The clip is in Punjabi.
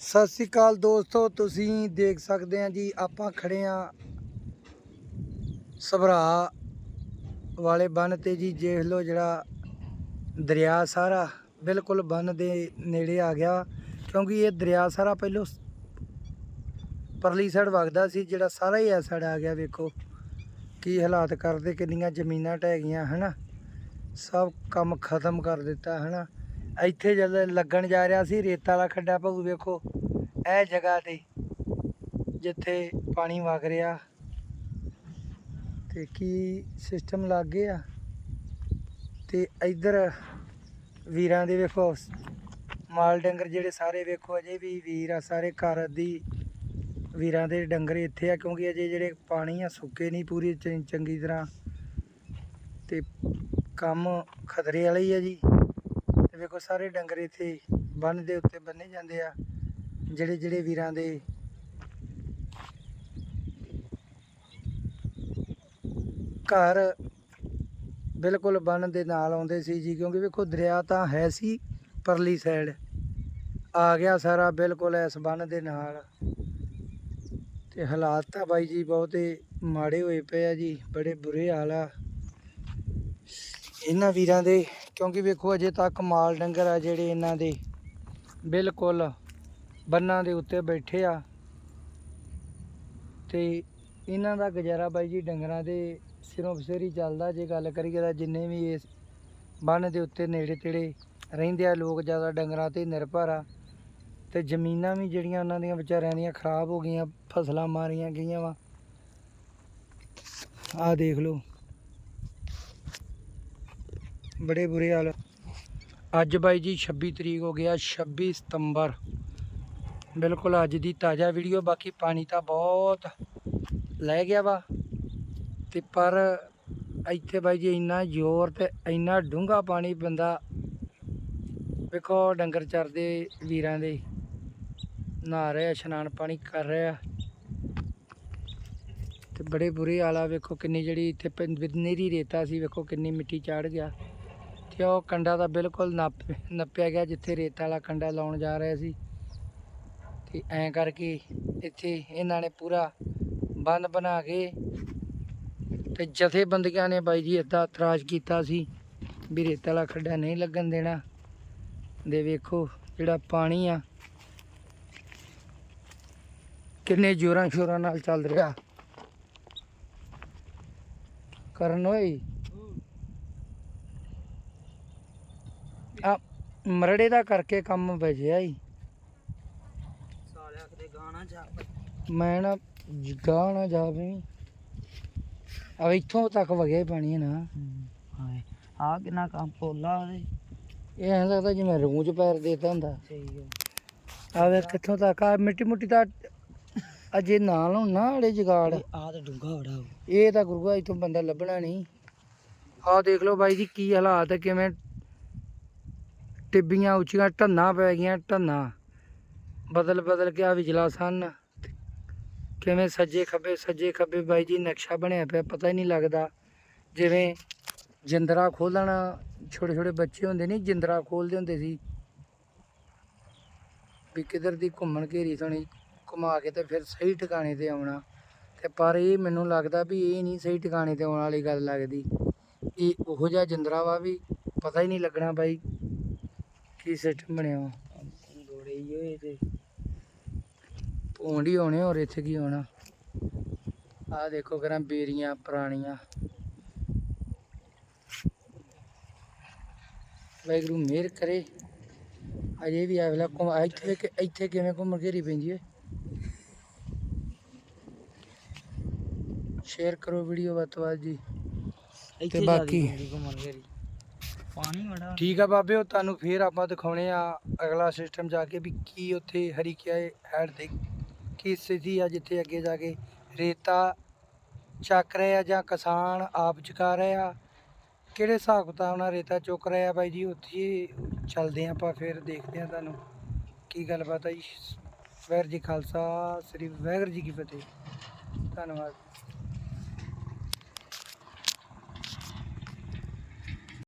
ਸਤਿ ਸ੍ਰੀ ਅਕਾਲ ਦੋਸਤੋ, ਤੁਸੀਂ ਦੇਖ ਸਕਦੇ ਆ ਜੀ, ਆਪਾਂ ਖੜੇ ਆ ਸਭਰਾ ਵਾਲੇ ਬੰਨ ਤੇ ਜੀ, ਦੇਖ ਲਓ ਜਿਹੜਾ ਦਰਿਆ ਸਾਰਾ ਬਿਲਕੁਲ ਬੰਨ ਦੇ ਨੇੜੇ ਆ ਗਿਆ, ਕਿਉਂਕਿ ਇਹ ਦਰਿਆ ਸਾਰਾ ਪਹਿਲੋਂ ਪਰਲੀ ਸਾਈਡ ਵਗਦਾ ਸੀ, ਜਿਹੜਾ ਸਾਰਾ ਹੀ ਇਸ ਸਾਈਡ ਆ ਗਿਆ, ਵੇਖੋ ਕੀ ਹਾਲਾਤ ਕਰਦੇ, ਕਿੰਨੀਆਂ ਜ਼ਮੀਨਾਂ ਢਹਿ ਗਈਆਂ, ਹਨਾ? ਸਭ ਕੰਮ ਖਤਮ ਕਰ ਦਿੱਤਾ, ਹਨਾ? ਇੱਥੇ ਜਦ ਲੱਗਣ ਜਾ ਰਿਹਾ ਸੀ, ਰੇਤਾ ਵਾਲਾ ਖੱਡਾ ਭਾਊ ਵੇਖੋ, ਇਹ ਜਗ੍ਹਾ ਤੇ ਜਿੱਥੇ ਪਾਣੀ ਵਗ ਰਿਹਾ ਤੇ ਕੀ ਸਿਸਟਮ ਲੱਗ ਗਿਆ ਤੇ ਇੱਧਰ ਵੀਰਾਂ ਦੇ ਵੇਖੋ, ਮਾਲ ਡੰਗਰ ਜਿਹੜੇ ਸਾਰੇ ਵੇਖੋ, ਅਜੇ ਵੀ ਵੀਰ ਆ, ਸਾਰੇ ਘਰ ਦੀ ਵੀਰਾਂ ਦੇ ਡੰਗਰ ਇੱਥੇ ਆ, ਕਿਉਂਕਿ ਅਜੇ ਜਿਹੜੇ ਪਾਣੀ ਆ, ਸੁੱਕੇ ਨਹੀਂ ਪੂਰੀ, ਚੰ- ਚੰਗੀ ਤਰ੍ਹਾਂ ਤੇ ਕੰਮ ਖਤਰੇ ਵਾਲਾ ਹੀ ਆ ਜੀ। ਵੇਖੋ, ਸਾਰੇ ਡੰਗਰ ਇੱਥੇ ਬੰਨ ਦੇ ਉੱਤੇ ਬੰਨੇ ਜਾਂਦੇ ਆ, ਜਿਹੜੇ ਜਿਹੜੇ ਵੀਰਾਂ ਦੇ। ਘਰ ਬਿਲਕੁਲ ਬੰਨ ਦੇ ਨਾਲ ਆਉਂਦੇ ਸੀ ਜੀ, ਕਿਉਂਕਿ ਵੇਖੋ, ਦਰਿਆ ਤਾਂ ਹੈ ਸੀ ਪਰਲੀ ਸਾਈਡ ਆ ਗਿਆ ਸਾਰਾ ਬਿਲਕੁਲ ਇਸ ਬੰਨ ਦੇ ਨਾਲ। ਤੇ ਹਾਲਾਤ ਤਾਂ ਬਾਈ ਜੀ ਬਹੁਤੇ ਮਾੜੇ ਹੋਏ ਪਏ ਆ ਜੀ, ਬੜੇ ਬੁਰੇ ਹਾਲ ਆ। ਇਹਨਾਂ ਵੀਰਾਂ ਦੇ, ਕਿਉਂਕਿ ਵੇਖੋ ਅਜੇ ਤੱਕ ਮਾਲ ਡੰਗਰ ਆ ਜਿਹੜੇ ਇਹਨਾਂ ਦੇ ਬਿਲਕੁਲ ਬੰਨਾਂ ਦੇ ਉੱਤੇ ਬੈਠੇ ਆ। ਤੇ ਇਹਨਾਂ ਦਾ ਗੁਜ਼ਾਰਾ ਬਾਈ ਜੀ ਡੰਗਰਾਂ ਦੇ ਸਿਰੋਂ ਹੀ ਚੱਲਦਾ, ਜੇ ਗੱਲ ਕਰੀਏ ਤਾਂ ਜਿੰਨੇ ਵੀ ਇਸ ਬੰਨ ਦੇ ਉੱਤੇ ਨੇੜੇ ਤੇੜੇ ਰਹਿੰਦੇ ਆ, ਲੋਕ ਜ਼ਿਆਦਾ ਡੰਗਰਾਂ ਤੇ ਨਿਰਭਰ ਆ। ਤੇ ਜ਼ਮੀਨਾਂ ਵੀ ਜਿਹੜੀਆਂ ਉਹਨਾਂ ਦੀਆਂ ਵਿਚਾਰਿਆਂ ਦੀਆਂ ਖਰਾਬ ਹੋ ਗਈਆਂ, ਫਸਲਾਂ ਮਾਰੀਆਂ ਗਈਆਂ ਵਾ। ਆਹ ਦੇਖ ਲਓ। ਬੜੇ ਬੁਰੇ ਹਾਲ। ਅੱਜ ਬਾਈ ਜੀ 26 ਤਰੀਕ ਹੋ ਗਿਆ 26 ਸਤੰਬਰ। ਬਿਲਕੁਲ ਅੱਜ ਦੀ ਤਾਜ਼ਾ ਵੀਡੀਓ, ਬਾਕੀ ਪਾਣੀ ਤਾਂ ਬਹੁਤ ਲੈ ਗਿਆ ਵਾ। ਤੇ ਪਰ ਇੱਥੇ ਬਾਈ ਜੀ ਇੰਨਾ ਜ਼ੋਰ ਤੇ ਇੰਨਾ ਡੂੰਘਾ ਪਾਣੀ ਬੰਦਾ ਵੇਖੋ ਡੰਗਰ ਚਰਦੇ ਵੀਰਾਂ ਦੇ। ਨਹਾ ਰਹੇ ਇਸ਼ਨਾਨ ਪਾਣੀ ਕਰ ਰਹੇ ਆ। ਤੇ ਬੜੇ ਬੁਰੇ ਹਾਲ ਆ, ਵੇਖੋ ਕਿੰਨੀ ਜਿਹੜੀ ਇੱਥੇ ਪ- ਰੇਤਾ ਸੀ, ਵੇਖੋ ਕਿੰਨੀ ਮਿੱਟੀ ਚਾੜ ਗਿਆ। ਤੇ ਉਹ ਕੰਡਾ ਤਾਂ ਬਿਲਕੁਲ ਨੱਪ ਨੱਪਿਆ ਗਿਆ ਜਿੱਥੇ ਰੇਤਾ ਵਾਲਾ ਕੰਡਾ ਲਾਉਣ ਜਾ ਰਿਹਾ ਸੀ। ਤੇ ਐਂ ਕਰਕੇ ਇੱਥੇ ਇਹਨਾਂ ਨੇ ਪੂਰਾ ਬੰਨ ਬਣਾ ਕੇ ਤੇ ਜਥੇਬੰਦੀਆਂ ਨੇ ਬਾਈ ਜੀ ਇੱਦਾਂ ਇਤਰਾਜ਼ ਕੀਤਾ ਸੀ ਵੀ ਰੇਤਾ ਵਾਲਾ ਖੱਡਾ ਨਹੀਂ ਲੱਗਣ ਦੇਣਾ। ਦੇ ਵੇਖੋ ਜਿਹੜਾ ਪਾਣੀ ਆ, ਕਿੰਨੇ ਜ਼ੋਰਾਂ ਸ਼ੋਰਾਂ ਨਾਲ ਚੱਲ ਰਿਹਾ। ਕਰਨ ਓਏ। ਆ ਮਰੜੇ ਦਾ ਕਰਕੇ ਕੰਮ ਵਜਿਆ ਹੀ ਸਾਲਿਆ ਕਿਤੇ ਗਾਣਾ ਜਾ ਮੈਂ ਨਾ ਨਾ ਜਾਵੇ। ਆ ਇੱਥੋਂ ਤੱਕ ਵਗਿਆ ਹੀ ਪਾਣੀ ਹੈ ਨਾ। ਹਾਏ ਆ ਕਿੰਨਾ ਕੰਮ ਪੋਲਾ ਉਹਦੇ। ਇਹ ਐਂ ਲੱਗਦਾ ਜਿਵੇਂ ਰੂੰ ਚ ਪੈਰ ਦੇਤਾ ਹੁੰਦਾ। ਸਹੀ ਹੈ ਆ ਵੇ ਕਿੱਥੋਂ ਤੱਕ ਆ ਮਿੱਟੀ ਮੁੱਟੀ ਤਾਂ ਅਜੇ ਨਾਲ ਹੋਣ ਨਾ ਅੜੇ ਜਗਾੜ। ਆ ਤਾਂ ਡੂੰਗਾ ਬੜਾ ਇਹ ਤਾਂ ਗੁਰੂਆ ਇਥੋਂ ਬੰਦਾ ਲੱਭਣਾ ਨਹੀਂ। ਆਹ ਦੇਖ ਲਓ ਬਾਈ ਜੀ ਕੀ ਹਾਲਾਤ ਹੈ ਕਿਵੇਂ ਟਿੱਬੀਆਂ ਉੱਚੀਆਂ ਢੰਨਾ ਪੈ ਗਈਆਂ ਢੰਨਾ ਬਦਲ ਬਦਲ ਕੇ ਆ ਵਿਜਲਾ ਸਨ। ਕਿਵੇਂ ਸੱਜੇ ਖੱਬੇ ਸੱਜੇ ਖੱਬੇ ਬਾਈ ਜੀ ਨਕਸ਼ਾ ਬਣਿਆ ਪਿਆ, ਪਤਾ ਹੀ ਨਹੀਂ ਲੱਗਦਾ। ਜਿਵੇਂ ਜਿੰਦਰਾ ਖੋਲਣ, ਛੋਟੇ ਛੋਟੇ ਬੱਚੇ ਹੁੰਦੇ ਨਹੀਂ ਜਿੰਦਰਾ ਖੋਲਦੇ ਹੁੰਦੇ ਸੀ। ਵੀ ਕਿਧਰ ਦੀ ਘੁੰਮਣ ਘੇਰੀ ਥੋਣੀ ਘੁਮਾ ਕੇ ਤੇ ਫਿਰ ਸਹੀ ਟਿਕਾਣੇ ਤੇ ਆਉਣਾ। ਤੇ ਪਰ ਇਹ ਮੈਨੂੰ ਲੱਗਦਾ ਵੀ ਇਹ ਨਹੀਂ ਸਹੀ ਟਿਕਾਣੇ ਤੇ ਆਉਣ ਵਾਲੀ ਗੱਲ ਲੱਗਦੀ। ਇਹ ਉਹੋ ਜਿਹਾ ਜਿੰਦਰਾ ਵਾ ਵੀ ਪਤਾ ਹੀ ਨਹੀਂ ਲੱਗਣਾ ਬਾਈ। ਕੀ ਸਿਸਟਮ ਬਣਿਆ ਵਾ। ਗੋੜੇ ਹੀ ਹੋਏ ਤੇ ਪੌਂਡ ਹੀ ਹੋਣੇ ਹੋਰ ਇੱਥੇ ਕੀ ਹੋਣਾ ਆਹ ਦੇਖੋ ਕਰਾਂ ਬੇਰੀਆਂ ਪੁਰਾਣੀਆਂ। ਵਾਹਿਗੁਰੂ ਮਿਹਰ ਕਰੇ। ਅਜੇ ਵੀ ਆਵਲਾ ਘੁੰਮ ਇੱਥੇ ਕਿ- ਇੱਥੇ ਕਿਵੇਂ ਘੁੰਮ ਘੇਰੀ ਪੈਂਦੀ ਹੈ ਸ਼ੇਅਰ ਕਰੋ ਵੀਡੀਓ ਵੱਧ ਤੋਂ ਵੱਧ ਜੀ। ਇੱਥੇ ਬਾਕੀ- ਘੁੰਮਣ ਘੇਰੀ। ਪਾਣੀ ਬੜਾ। ਠੀਕ ਆ ਬਾਬੇ, ਉਹ ਤੁਹਾਨੂੰ ਫੇਰ ਆਪਾਂ ਦਿਖਾਉਣੇ ਆ ਅਗਲਾ ਸਿਸਟਮ ਜਾ ਕੇ ਵੀ ਕੀ ਉੱਥੇ ਹਰੀਕਿਆ ਹੈਡ ਤੇ ਕੀ ਸਥਿਤੀ ਆ ਜਿੱਥੇ ਅੱਗੇ ਜਾ ਕੇ ਰੇਤਾ ਚੱਕ ਰਹੇ ਆ ਜਾਂ ਕਿਸਾਨ ਆਪ ਚੁਕਾ ਰਹੇ ਆ। ਕਿਹੜੇ ਹਿਸਾਬ ਕਿਤਾਬ ਨਾਲ ਰੇਤਾ ਚੁੱਕ ਰਹੇ ਆ ਬਾਈ ਜੀ, ਉੱਥੇ ਹੀ ਚੱਲਦੇ ਆ ਆਪਾਂ ਫਿਰ ਦੇਖਦੇ ਆ ਤੁਹਾਨੂੰ। ਕੀ ਗੱਲਬਾਤ ਆ ਜੀ? ਵਾਹਿਗੁਰੂ ਜੀ ਖਾਲਸਾ, ਸ੍ਰੀ ਵਾਹਿਗੁਰੂ ਜੀ ਕੀ ਫਤਿਹ। ਧੰਨਵਾਦ।